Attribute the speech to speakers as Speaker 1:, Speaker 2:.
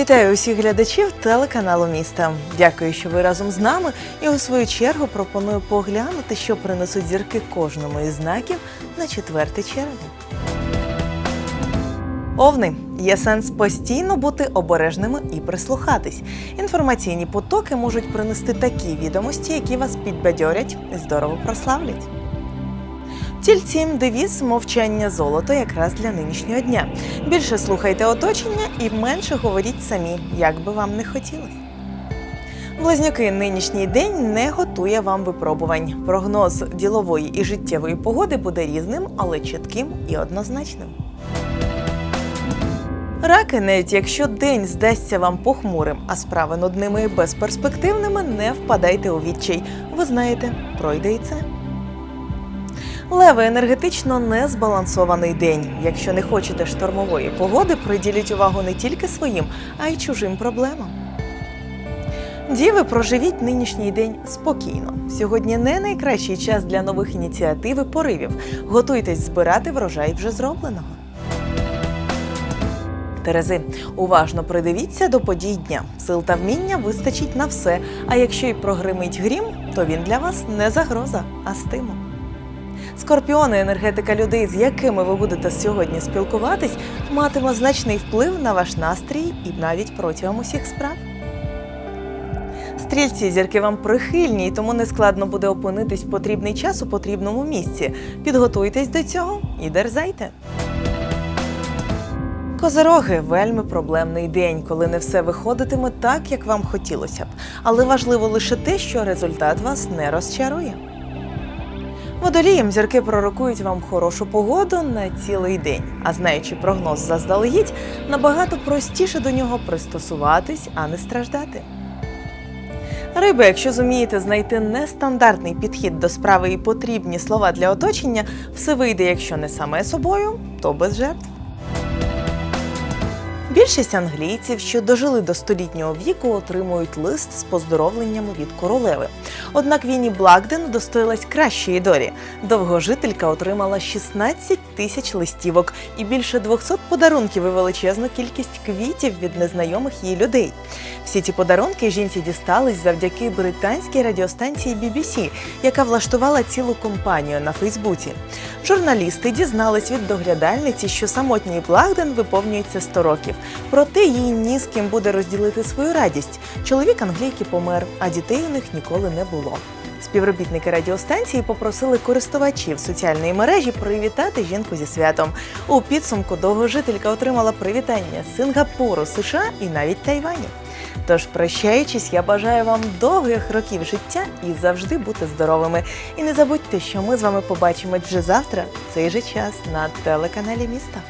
Speaker 1: Вітаю усіх глядачів телеканалу міста. Дякую, що ви разом з нами. І у свою чергу пропоную поглянути, що принесуть зірки кожному із знаків на 4 червня. Овни є сенс постійно бути обережними і прислухатись. Інформаційні потоки можуть принести такі відомості, які вас підбадьорять і здорово прославлять. Тільці девіз мовчання золото якраз для нинішнього дня. Більше слухайте оточення і менше говоріть самі, як би вам не хотілося. Близнюки, нинішній день не готує вам випробувань. Прогноз ділової і життєвої погоди буде різним, але чітким і однозначним. Раки, навіть якщо день здасться вам похмурим, а справи над ними безперспективними, не впадайте у відчай. Ви знаєте, пройде і це. Леви енергетично незбалансований день. Якщо не хочете штормової погоди, приділіть увагу не тільки своїм, а й чужим проблемам. Діви, проживіть нинішній день спокійно. Сьогодні не найкращий час для нових ініціатив і поривів. Готуйтесь збирати врожай вже зробленого. Терези, уважно придивіться до подій дня. Сил та вміння вистачить на все. А якщо й прогримить грім, то він для вас не загроза, а стимул. Скорпіони, енергетика людей, з якими ви будете сьогодні спілкуватись, матиме значний вплив на ваш настрій і навіть протягом усіх справ. Стрільці зірки вам прихильні, і тому нескладно буде опинитись в потрібний час у потрібному місці. Підготуйтесь до цього і дерзайте. Козороги вельми проблемний день, коли не все виходитиме так, як вам хотілося б. Але важливо лише те, що результат вас не розчарує. Водолієм зірки пророкують вам хорошу погоду на цілий день. А знаючи прогноз заздалегідь, набагато простіше до нього пристосуватись, а не страждати. Риби, якщо зумієте знайти нестандартний підхід до справи і потрібні слова для оточення, все вийде, якщо не саме собою, то без жертв. Більшість англійців, що дожили до столітнього віку, отримують лист з поздоровленнями від королеви. Однак Віні Благден удостоїлась кращої долі. Довгожителька отримала 16 тисяч листівок і більше 200 подарунків і величезну кількість квітів від незнайомих їй людей. Всі ці подарунки жінці дістались завдяки британській радіостанції BBC, яка влаштувала цілу компанію на Фейсбуці. Журналісти дізнались від доглядальниці, що самотній Благден виповнюється 100 років. Проте їй ні з ким буде розділити свою радість. Чоловік англійки помер, а дітей у них ніколи не було. Співробітники радіостанції попросили користувачів соціальної мережі привітати жінку зі святом. У підсумку довгожителька отримала привітання з Сингапуру, США і навіть Тайваню. Тож, прощаючись, я бажаю вам довгих років життя і завжди бути здоровими. І не забудьте, що ми з вами побачимось вже завтра, в цей же час на телеканалі міста.